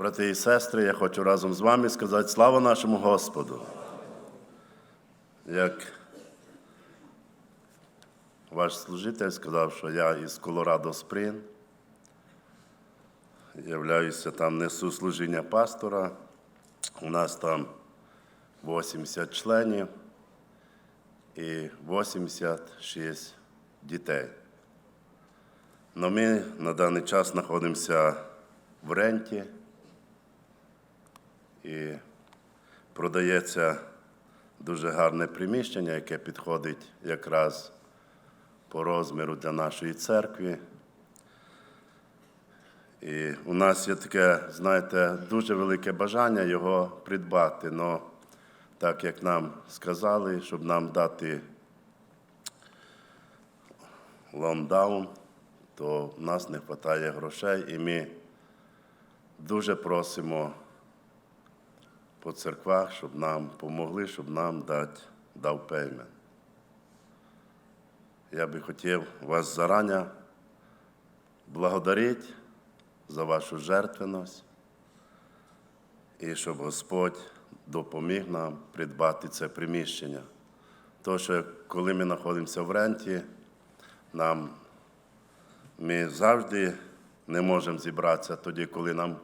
Брати і сестри, я хочу разом з вами сказати слава нашому Господу. Як ваш служитель сказав, що я із Колорадо Спрін, являюся там, несу служіння пастора. У нас там 80 членів і 86 дітей. Но ми на даний час знаходимося в ренті і продається дуже гарне приміщення, яке підходить якраз по розміру для нашої церкви. І у нас є таке, знаєте, дуже велике бажання його придбати. Но так як нам сказали, щоб нам дати лондаун, то в нас не вистачає грошей, і ми дуже просимо по церквах, щоб нам допомогли, щоб нам дати дав пеймент. Я би хотів вас зарані благодарити за вашу жертвеність і щоб Господь допоміг нам придбати це приміщення. То, що коли ми знаходимося в ренті, нам ми завжди не можемо зібратися тоді, коли нам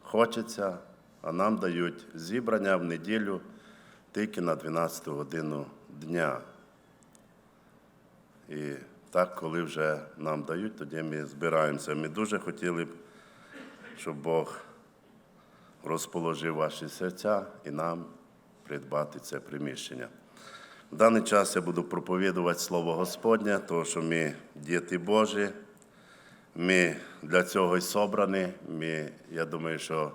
хочеться, а нам дають зібрання в неділю тільки на 12 годину дня. І так, коли вже нам дають, тоді ми збираємося. Ми дуже хотіли б, щоб Бог розположив ваші серця і нам придбати це приміщення. В даний час я буду проповідувати Слово Господнє, тому що ми діти Божі, ми для цього й собрані. Ми, я думаю, що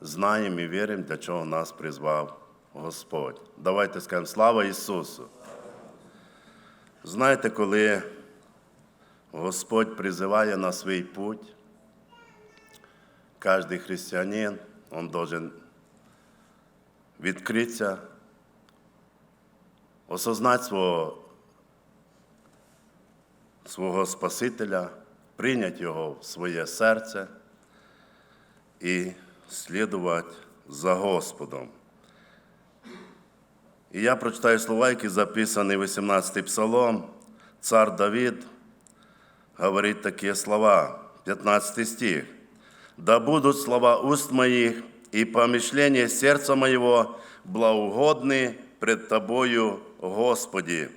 знаємо і віримо, для чого нас призвав Господь. Давайте скажемо слава Ісусу! Знаєте, коли Господь призиває на свій путь, кожен християнин, він должен відкритися, осознати свого, свого Спасителя, прийняти Його в своє серце і слідувати за Господом. І я прочитаю слова, які записані в 18 псалом. Цар Давид говорить такі слова, 15 стих. «Да будут слова уст моих и помышления сердца моего благоугодны пред Тобою, Господи,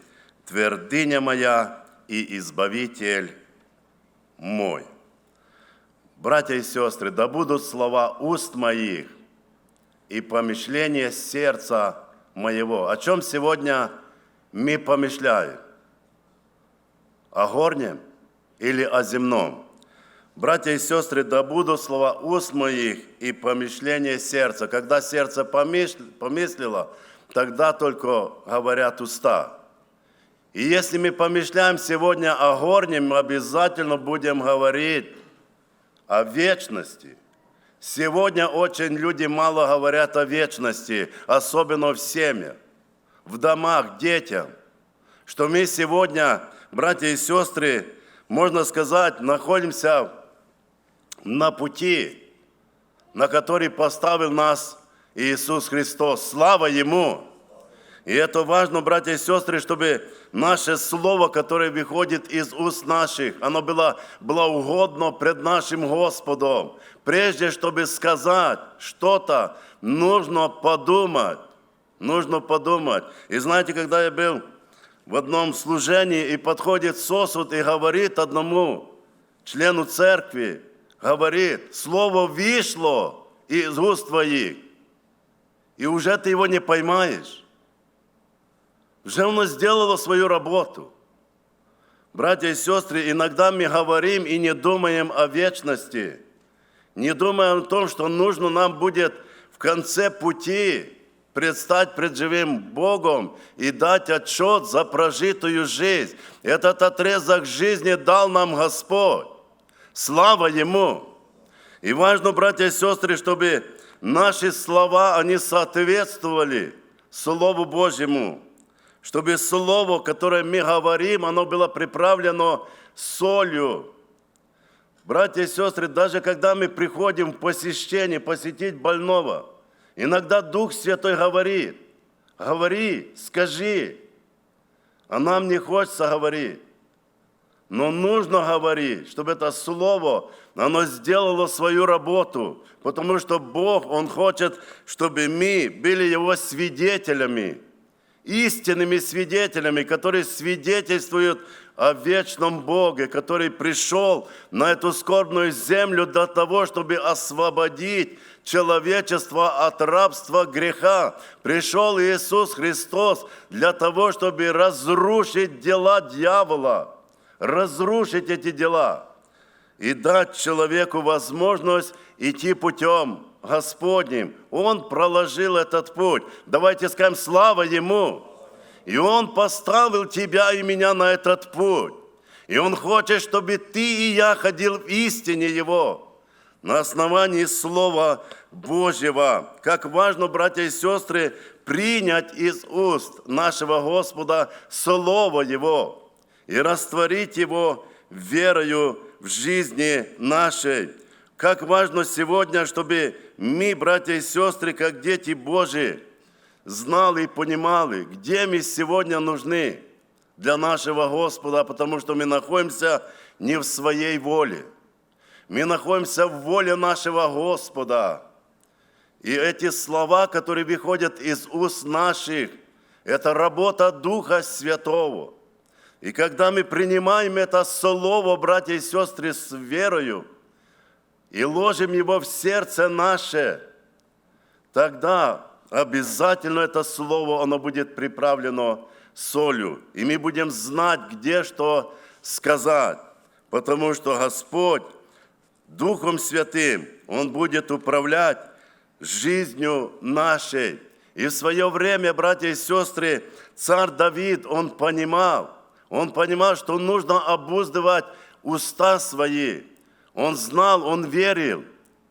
твердыня моя и избавитель мой». Братья и сестры, да будут слова уст моих и помышления сердца моего. О чем сегодня мы помышляем? О горнем или о земном? Братья и сестры, да будут слова уст моих и помышления сердца. Когда сердце помыслило, тогда только говорят уста. И если мы помышляем сегодня о горнем, мы обязательно будем говорить о вечности. Сегодня очень люди мало говорят о вечности, особенно в семьях, в домах, детям. Что мы сегодня, братья и сестры, можно сказать, находимся на пути, на который поставил нас Иисус Христос. Слава Ему! И это важно, братья и сестры, чтобы наше слово, которое выходит из уст наших, оно было благоугодно пред нашим Господом. Прежде, чтобы сказать что-то, нужно подумать. Нужно подумать. И знаете, когда я был в одном служении, и подходит сосуд и говорит одному члену церкви, говорит, слово вышло из уст твоих, и уже ты его не поймаешь. Уже оно сделало свою работу. Братья и сестры, иногда мы говорим и не думаем о вечности, не думаем о том, что нужно нам будет в конце пути предстать пред живым Богом и дать отчет за прожитую жизнь. Этот отрезок жизни дал нам Господь. Слава Ему! И важно, братья и сестры, чтобы наши слова, они соответствовали Слову Божьему чтобы слово, которое мы говорим, оно было приправлено солью. Братья и сестры, даже когда мы приходим в посещение, посетить больного, иногда Дух Святой говорит, говори, скажи, а нам не хочется говорить. Но нужно говорить, чтобы это слово, оно сделало свою работу, потому что Бог, Он хочет, чтобы мы были Его свидетелями, истинными свидетелями, которые свидетельствуют о вечном Боге, который пришел на эту скорбную землю для того, чтобы освободить человечество от рабства греха. Пришел Иисус Христос для того, чтобы разрушить дела дьявола, разрушить эти дела и дать человеку возможность идти путем Господним. Он проложил этот путь. Давайте скажем слава Ему. И Он поставил тебя и меня на этот путь. И Он хочет, чтобы ты и я ходил в истине Его, на основании Слова Божьего. Как важно, братья и сестры, принять из уст нашего Господа Слово Его и растворить Его верою в жизни нашей. Как важно сегодня, чтобы мы, братья и сестры, как дети Божьи, знали и понимали, где мы сегодня нужны для нашего Господа, потому что мы находимся не в своей воле. Мы находимся в воле нашего Господа. И эти слова, которые выходят из уст наших, это работа Духа Святого. И когда мы принимаем это слово, братья и сестры, с верою, и ложим его в сердце наше, тогда обязательно это слово, оно будет приправлено солью. И мы будем знать, где что сказать. Потому что Господь Духом Святым, Он будет управлять жизнью нашей. И в свое время, братья и сестры, царь Давид, он понимал, он понимал, что нужно обуздывать уста свои. Он знал, он верил.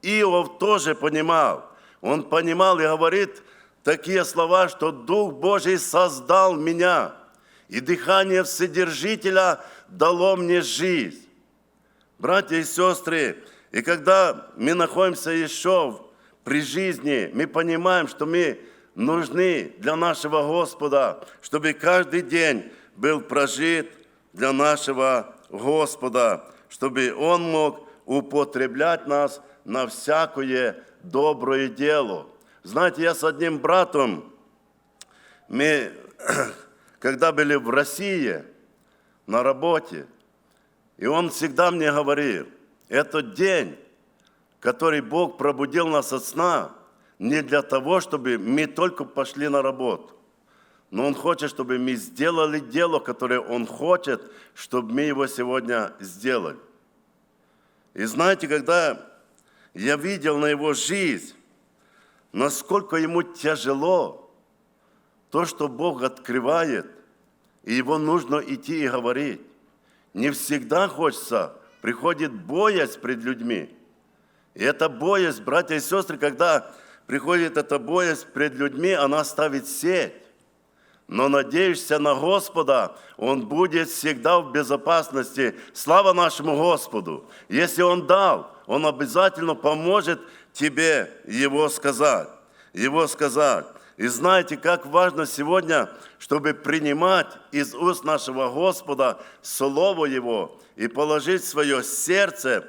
Иов тоже понимал. Он понимал и говорит, такие слова, что Дух Божий создал меня, и дыхание Вседержителя дало мне жизнь. Братья и сестры, и когда мы находимся еще при жизни, мы понимаем, что мы нужны для нашего Господа, чтобы каждый день был прожит для нашего Господа, чтобы Он мог употреблять нас на всякое доброе дело. Знаете, я с одним братом, мы, когда были в России на работе, и он всегда мне говорил, этот день, который Бог пробудил нас от сна, не для того, чтобы мы только пошли на работу, но Он хочет, чтобы мы сделали дело, которое Он хочет, чтобы мы его сегодня сделали. И знаете, когда я видел на его жизнь, насколько ему тяжело то, что Бог открывает, и его нужно идти и говорить. Не всегда хочется, приходит боязнь пред людьми. И эта боязнь, братья и сестры, когда приходит эта боязнь пред людьми, она ставит сеть. Но надеешься на Господа, Он будет всегда в безопасности. Слава нашему Господу! Если Он дал, Он обязательно поможет тебе его сказать, его сказать. И знаете, как важно сегодня, чтобы принимать из уст нашего Господа Слово Его и положить свое сердце.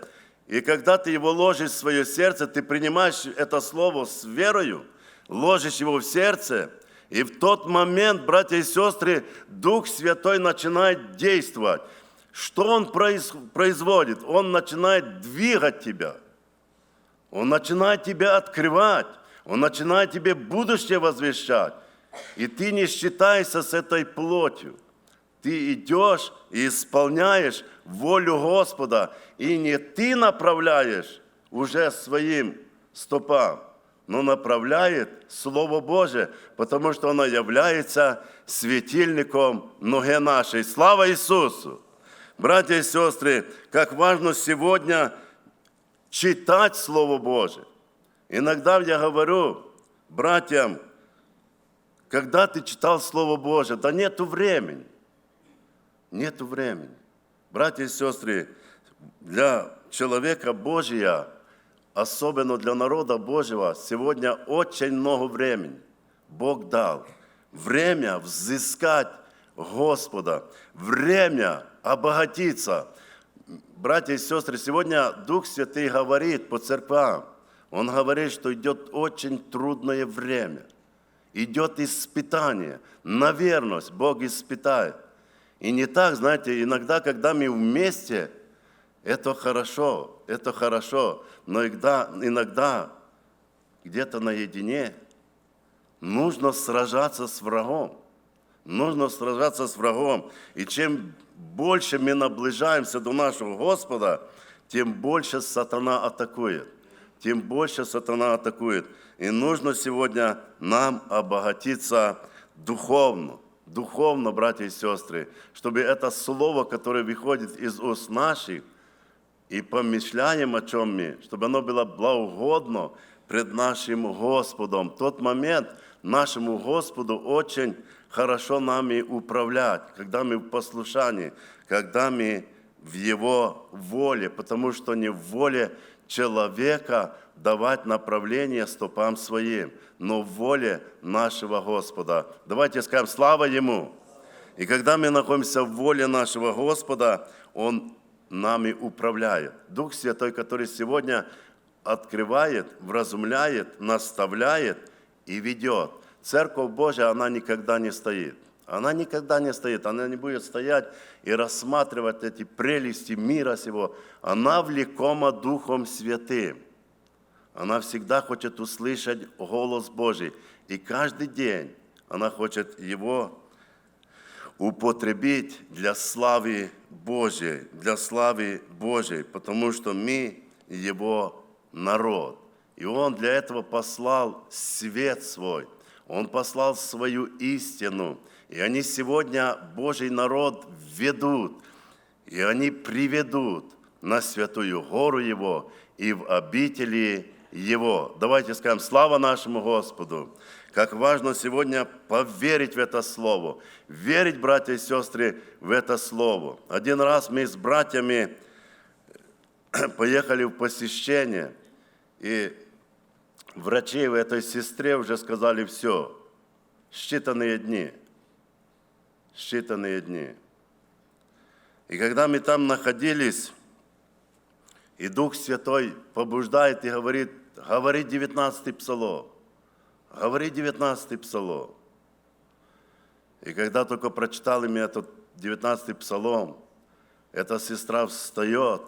И когда ты его ложишь в свое сердце, ты принимаешь это Слово с верою, ложишь его в сердце, и в тот момент, братья и сестры, Дух Святой начинает действовать. Что Он производит? Он начинает двигать тебя – он начинает тебя открывать. Он начинает тебе будущее возвещать. И ты не считаешься с этой плотью. Ты идешь и исполняешь волю Господа. И не ты направляешь уже своим стопам, но направляет Слово Божие, потому что оно является светильником ноги нашей. Слава Иисусу! Братья и сестры, как важно сегодня читать Слово Божие. Иногда я говорю братьям, когда ты читал Слово Божие, да нету времени. Нету времени. Братья и сестры, для человека Божия, особенно для народа Божьего, сегодня очень много времени Бог дал. Время взыскать Господа, время обогатиться. Братья и сестры, сегодня Дух Святый говорит по церквам, Он говорит, что идет очень трудное время, идет испытание, на верность Бог испытает. И не так, знаете, иногда, когда мы вместе, это хорошо, это хорошо, но иногда, иногда где-то наедине нужно сражаться с врагом. Нужно сражаться с врагом. И чем больше мы наближаемся до нашего Господа, тем больше сатана атакует. Тем больше сатана атакует. И нужно сегодня нам обогатиться духовно. Духовно, братья и сестры, чтобы это слово, которое выходит из уст наших, и помышляем о чем мы, чтобы оно было благоугодно пред нашим Господом. В тот момент нашему Господу очень хорошо нами управлять, когда мы в послушании, когда мы в Его воле, потому что не в воле человека давать направление стопам своим, но в воле нашего Господа. Давайте скажем слава Ему. И когда мы находимся в воле нашего Господа, Он нами управляет. Дух Святой, который сегодня открывает, вразумляет, наставляет и ведет. Церковь Божья, она никогда не стоит. Она никогда не стоит, она не будет стоять и рассматривать эти прелести мира сего. Она влекома Духом Святым. Она всегда хочет услышать голос Божий. И каждый день она хочет его употребить для славы Божьей, для славы Божьей, потому что мы его народ. И он для этого послал свет свой – он послал свою истину, и они сегодня Божий народ ведут, и они приведут на святую гору Его и в обители Его. Давайте скажем, слава нашему Господу! Как важно сегодня поверить в это Слово, верить, братья и сестры, в это Слово. Один раз мы с братьями поехали в посещение, и врачи в этой сестре уже сказали все. Считанные дни. Считанные дни. И когда мы там находились, и Дух Святой побуждает и говорит, говори 19 псалом, говори 19 псалом. И когда только прочитал им этот 19 псалом, эта сестра встает,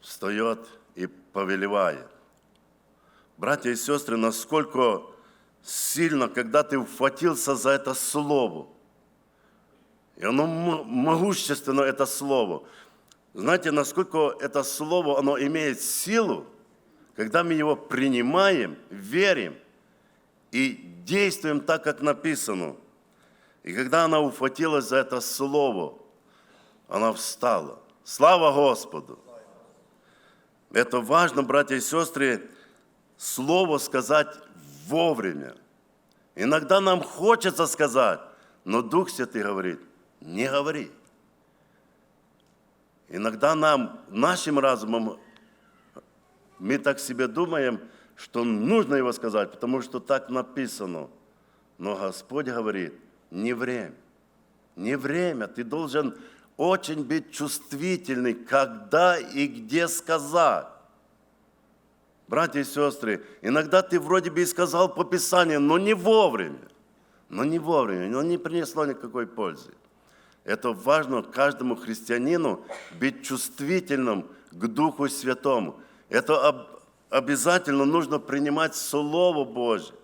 встает и повелевает. Братья и сестры, насколько сильно, когда ты ухватился за это слово. И оно могущественно, это слово. Знаете, насколько это слово, оно имеет силу, когда мы его принимаем, верим и действуем так, как написано. И когда она ухватилась за это слово, она встала. Слава Господу! Это важно, братья и сестры, слово сказать вовремя. Иногда нам хочется сказать, но Дух Святый говорит, не говори. Иногда нам, нашим разумом, мы так себе думаем, что нужно его сказать, потому что так написано. Но Господь говорит, не время. Не время. Ты должен очень быть чувствительный, когда и где сказать. Братья и сестры, иногда ты вроде бы и сказал по Писанию, но не вовремя. Но не вовремя, но не принесло никакой пользы. Это важно каждому христианину быть чувствительным к Духу Святому. Это об, обязательно нужно принимать Слово Божье.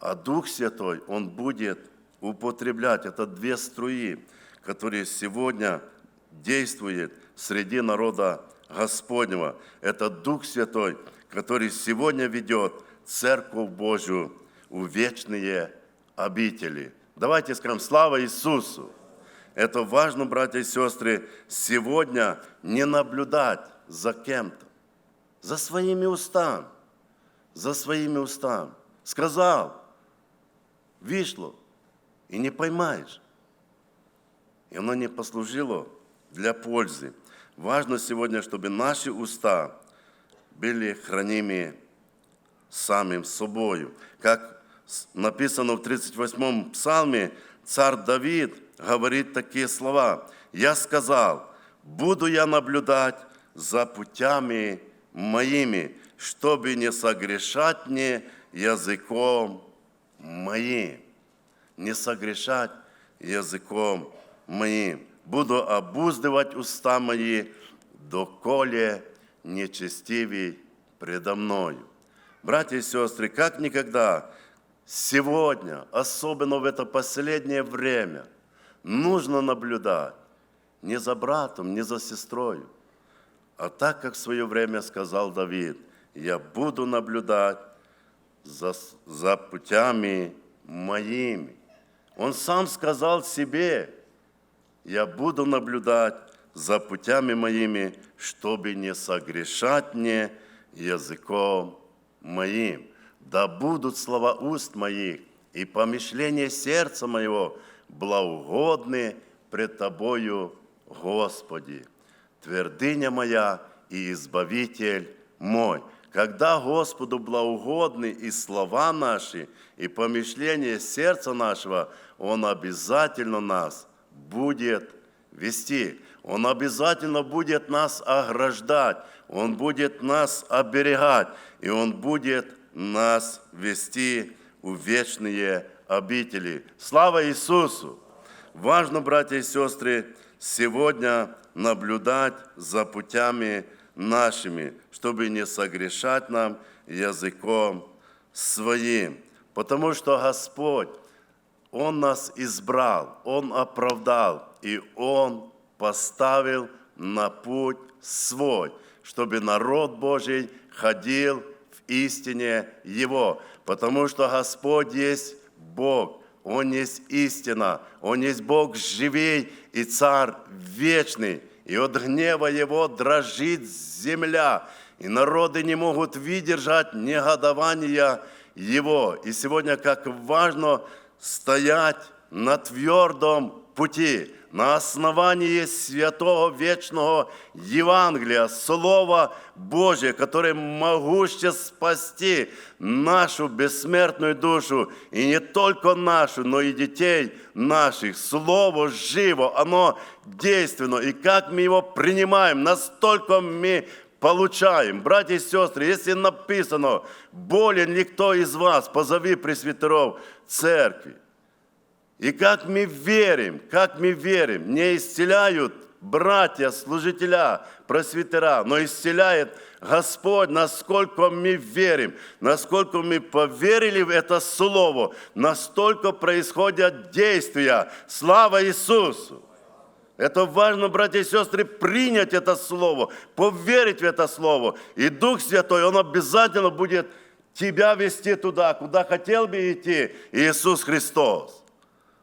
А Дух Святой, Он будет употреблять. Это две струи, которые сегодня действуют среди народа Господнего. Это Дух Святой, который сегодня ведет Церковь Божию в вечные обители. Давайте скажем «Слава Иисусу!» Это важно, братья и сестры, сегодня не наблюдать за кем-то, за своими устами, за своими устами. Сказал, вышло, и не поймаешь. И оно не послужило для пользы. Важно сегодня, чтобы наши уста были хранимы самим собою. Как написано в 38-м псалме, царь Давид говорит такие слова. «Я сказал, буду я наблюдать за путями моими, чтобы не согрешать мне языком моим». Не согрешать языком моим. Буду обуздывать уста мои, доколе нечестивый предо мною. Братья и сестры, как никогда сегодня, особенно в это последнее время, нужно наблюдать не за братом, не за сестрой, а так, как в свое время сказал Давид, я буду наблюдать за, за путями моими. Он сам сказал себе, я буду наблюдать за путями моими, чтобы не согрешать мне языком моим. Да будут слова уст моих и помышления сердца моего благоугодны пред Тобою, Господи, твердыня моя и избавитель мой. Когда Господу благоугодны и слова наши, и помышления сердца нашего, Он обязательно нас будет вести. Он обязательно будет нас ограждать, Он будет нас оберегать, и Он будет нас вести в вечные обители. Слава Иисусу! Важно, братья и сестры, сегодня наблюдать за путями нашими, чтобы не согрешать нам языком своим. Потому что Господь, Он нас избрал, Он оправдал, и Он поставил на путь свой, чтобы народ Божий ходил в истине Его. Потому что Господь есть Бог, Он есть истина, Он есть Бог живей и Царь вечный. И от гнева Его дрожит земля, и народы не могут выдержать негодования Его. И сегодня как важно стоять на твердом пути, на основании святого вечного Евангелия, Слова Божьего, которое могуще спасти нашу бессмертную душу, и не только нашу, но и детей наших. Слово живо, оно действенно, и как мы его принимаем, настолько мы получаем. Братья и сестры, если написано, болен ли кто из вас, позови пресвитеров церкви. И как мы верим, как мы верим, не исцеляют братья, служителя, просвитера, но исцеляет Господь, насколько мы верим, насколько мы поверили в это Слово, настолько происходят действия. Слава Иисусу! Это важно, братья и сестры, принять это Слово, поверить в это Слово. И Дух Святой, Он обязательно будет тебя вести туда, куда хотел бы идти Иисус Христос.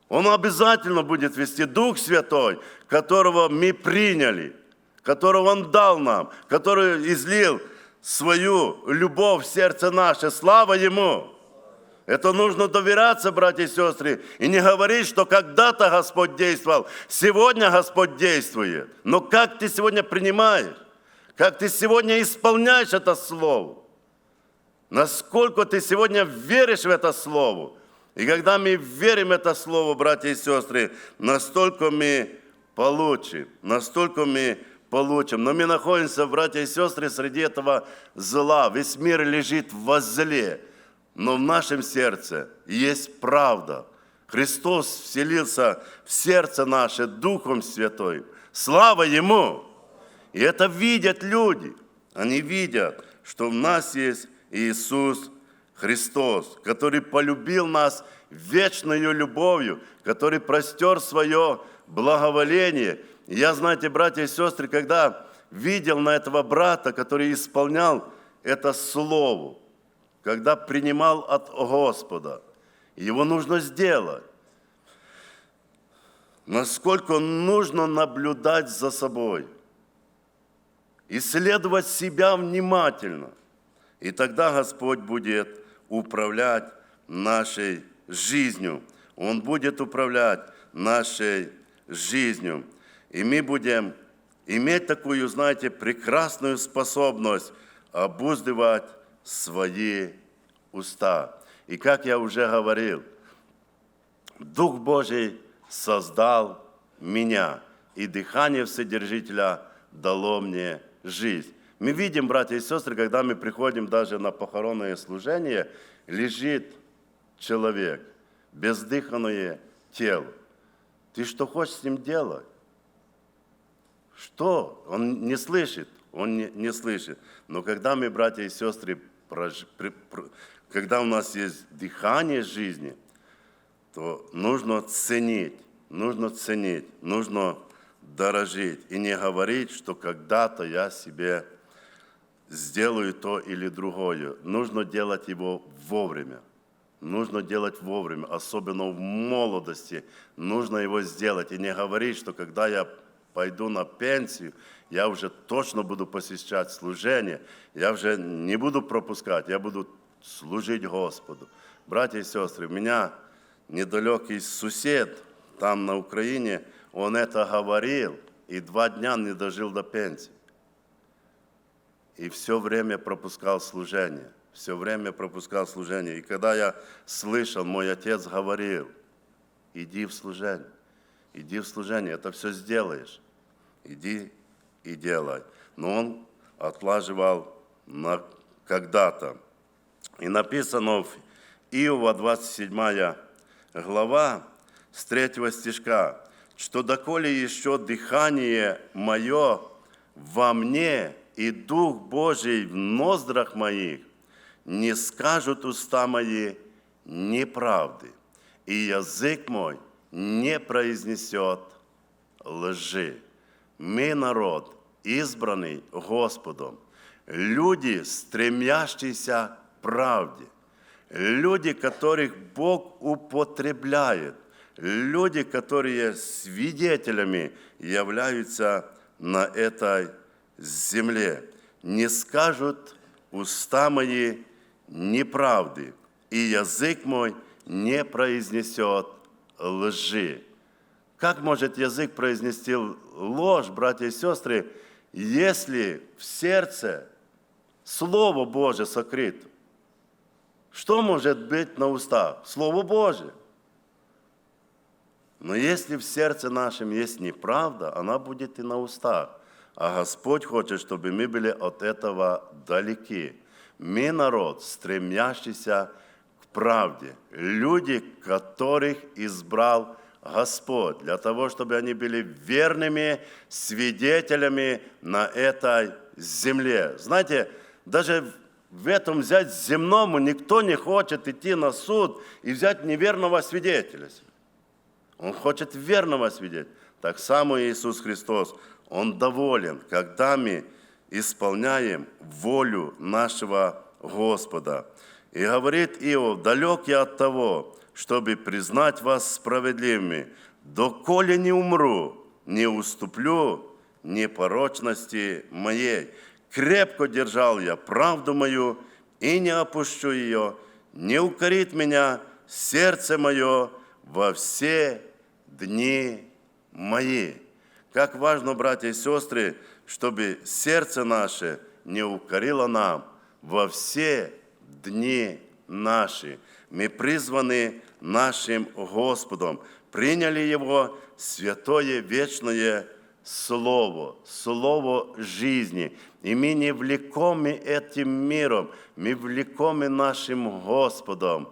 Он обязательно будет вести Дух Святой, которого мы приняли, которого Он дал нам, который излил свою любовь в сердце наше. Слава Ему! Это нужно доверяться, братья и сестры, и не говорить, что когда-то Господь действовал, сегодня Господь действует. Но как ты сегодня принимаешь? Как ты сегодня исполняешь это Слово? Насколько ты сегодня веришь в это Слово? И когда мы верим это слово, братья и сестры, настолько мы получим, настолько мы получим. Но мы находимся, братья и сестры, среди этого зла. Весь мир лежит во зле. Но в нашем сердце есть правда. Христос вселился в сердце наше Духом Святым. Слава Ему! И это видят люди. Они видят, что в нас есть Иисус Христос, который полюбил нас вечной любовью, который простер свое благоволение. Я, знаете, братья и сестры, когда видел на этого брата, который исполнял это слово, когда принимал от Господа, его нужно сделать. Насколько нужно наблюдать за собой, исследовать себя внимательно. И тогда Господь будет управлять нашей жизнью. Он будет управлять нашей жизнью. И мы будем иметь такую, знаете, прекрасную способность обуздывать свои уста. И как я уже говорил, Дух Божий создал меня, и дыхание Вседержителя дало мне жизнь. Мы видим, братья и сестры, когда мы приходим даже на похоронное служение, лежит человек, бездыханное тело. Ты что хочешь с ним делать? Что? Он не слышит, он не, не слышит. Но когда мы, братья и сестры, прож, при, когда у нас есть дыхание жизни, то нужно ценить, нужно ценить, нужно дорожить и не говорить, что когда-то я себе сделаю то или другое. Нужно делать его вовремя. Нужно делать вовремя, особенно в молодости. Нужно его сделать и не говорить, что когда я пойду на пенсию, я уже точно буду посещать служение, я уже не буду пропускать, я буду служить Господу. Братья и сестры, у меня недалекий сусед там на Украине, он это говорил, и два дня не дожил до пенсии. И все время пропускал служение, все время пропускал служение. И когда я слышал, мой отец говорил, иди в служение, иди в служение, это все сделаешь иди и делай. Но он отлаживал на когда-то. И написано в Иова 27 глава с 3 стишка, что доколе еще дыхание мое во мне и Дух Божий в ноздрах моих, не скажут уста мои неправды, и язык мой не произнесет лжи. Мы народ, избранный Господом, люди, стремящиеся к правде, люди, которых Бог употребляет, люди, которые свидетелями являются на этой земле. Не скажут уста мои неправды, и язык мой не произнесет лжи. Как может язык произнести ложь, братья и сестры, если в сердце Слово Божие сокрыто? Что может быть на устах? Слово Божие. Но если в сердце нашем есть неправда, она будет и на устах. А Господь хочет, чтобы мы были от этого далеки. Мы народ, стремящийся к правде. Люди, которых избрал Господь, для того, чтобы они были верными свидетелями на этой земле. Знаете, даже в этом взять земному никто не хочет идти на суд и взять неверного свидетеля. Он хочет верного свидетеля. Так само Иисус Христос, Он доволен, когда мы исполняем волю нашего Господа. И говорит Иов, далек я от того, чтобы признать вас справедливыми, доколе не умру, не уступлю непорочности моей. Крепко держал я правду мою и не опущу ее, не укорит меня сердце мое во все дни мои. Как важно, братья и сестры, чтобы сердце наше не укорило нам во все дни наши. Мы призваны нашим Господом, приняли Его святое вечное Слово, Слово жизни. И мы не влекомы этим миром, мы влекомы нашим Господом,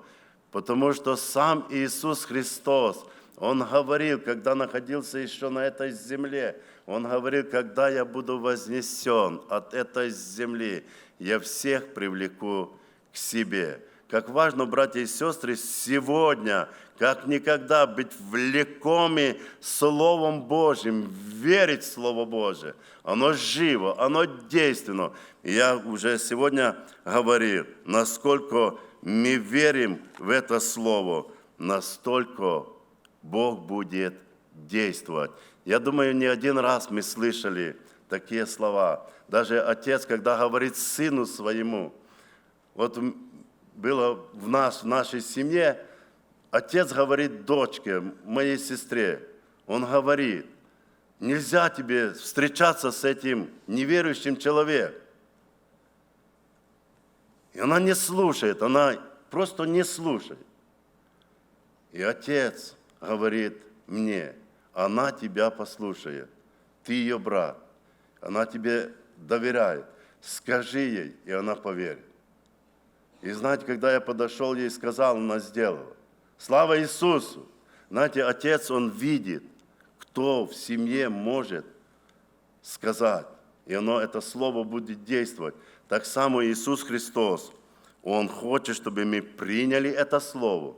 потому что сам Иисус Христос, Он говорил, когда находился еще на этой земле, Он говорил, когда я буду вознесен от этой земли, я всех привлеку к себе. Как важно, братья и сестры, сегодня, как никогда, быть влекоми Словом Божьим, верить в Слово Божие. Оно живо, оно действенно. Я уже сегодня говорил, насколько мы верим в это Слово, настолько Бог будет действовать. Я думаю, не один раз мы слышали такие слова. Даже отец, когда говорит сыну своему, вот было в нас, в нашей семье, отец говорит дочке, моей сестре, он говорит, Нельзя тебе встречаться с этим неверующим человеком. И она не слушает, она просто не слушает. И отец говорит мне, она тебя послушает, ты ее брат, она тебе доверяет, скажи ей, и она поверит. И знаете, когда я подошел ей и сказал, она сделала. Слава Иисусу! Знаете, отец, он видит, кто в семье может сказать. И оно, это слово будет действовать. Так само Иисус Христос, Он хочет, чтобы мы приняли это слово.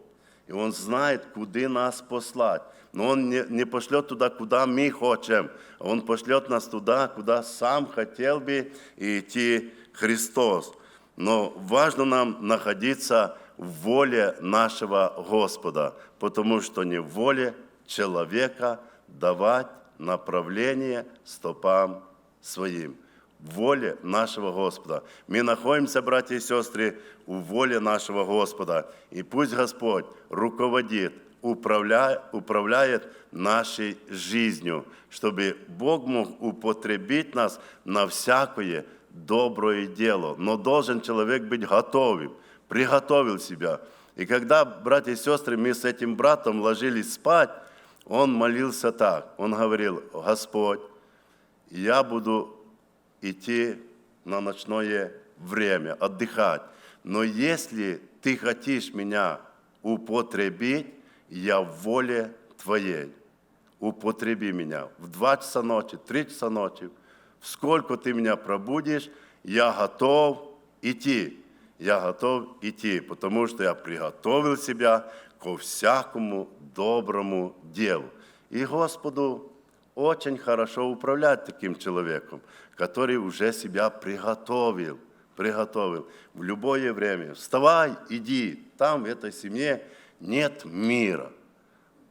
И Он знает, куда нас послать. Но Он не, не пошлет туда, куда мы хотим. а Он пошлет нас туда, куда сам хотел бы идти Христос. Но важно нам находиться в воле нашего Господа, потому что не в воле человека давать направление стопам своим. Воле нашего Господа. Мы находимся, братья и сестры, в воле нашего Господа. И пусть Господь руководит, управляет, управляет нашей жизнью, чтобы Бог мог употребить нас на всякое доброе дело. Но должен человек быть готовым, приготовил себя. И когда, братья и сестры, мы с этим братом ложились спать, он молился так. Он говорил, Господь, я буду идти на ночное время, отдыхать. Но если ты хочешь меня употребить, я в воле Твоей. Употреби меня в два часа ночи, три часа ночи. В сколько ты меня пробудешь, я готов идти. Я готов идти, потому что я приготовил себя ко всякому доброму делу. И Господу очень хорошо управлять таким человеком, который уже себя приготовил, приготовил в любое время. Вставай, иди, там в этой семье нет мира.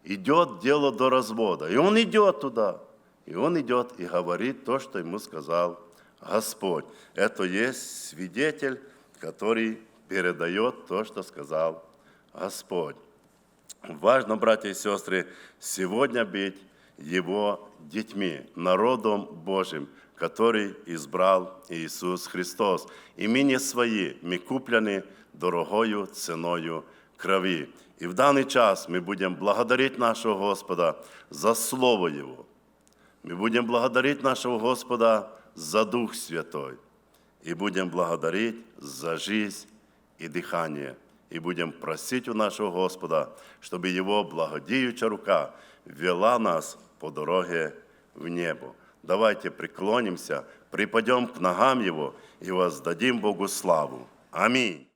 Идет дело до развода. И он идет туда. И он идет и говорит то, что ему сказал Господь. Это есть свидетель, который передает то, что сказал Господь. Важно, братья и сестры, сегодня быть Его детьми, народом Божьим, который избрал Иисус Христос. И мы не свои, мы куплены дорогою ценою крови. И в данный час мы будем благодарить нашего Господа за Слово Его. Мы будем благодарить нашего Господа за Дух Святой. И будем благодарить за жизнь и дыхание – и будем просить у нашего Господа, чтобы Его благодеючая рука вела нас по дороге в небо. Давайте преклонимся, припадем к ногам Его и воздадим Богу славу. Аминь.